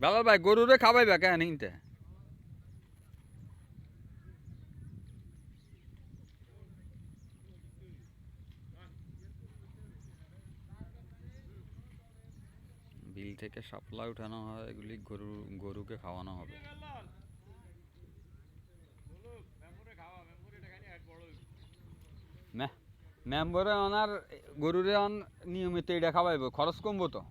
বেলাল ভাই, গরুরে খাওয়াইবা কেন নিতে বিল থেকে সাপ্লাই উঠানো হয়, এগুলি গরু, গরুকে খাওয়ানো হবে। মেম্বরে ওনার গরুরে অন নিয়মিত এটা খাওয়াইব, খরচ কমবো তো।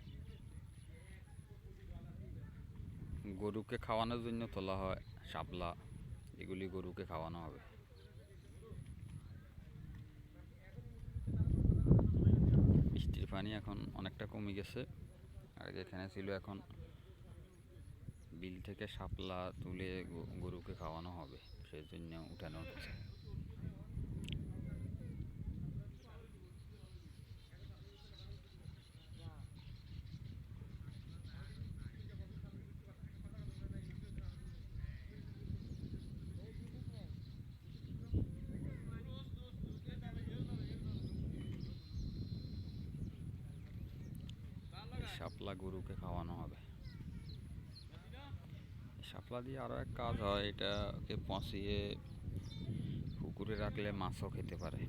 গরুকে খাওয়ানোর জন্য তোলা হয়, শাপলা। এগুলি গরুকে খাওয়ানো হবে। বৃষ্টির পানি এখন অনেকটা কমে গেছে। আর যেখানে ছিল এখন বিল থেকে শাপলা তুলে গরুকে খাওয়ানো হবে। সেই জন্য উঠানো হচ্ছে। শাপলা গরুকে খাওয়ানো হবে। শাপলা দিয়ে আরও এক কাজ হয়, এটাকে পচিয়ে পুকুরে রাখলে মাছও খেতে পারে।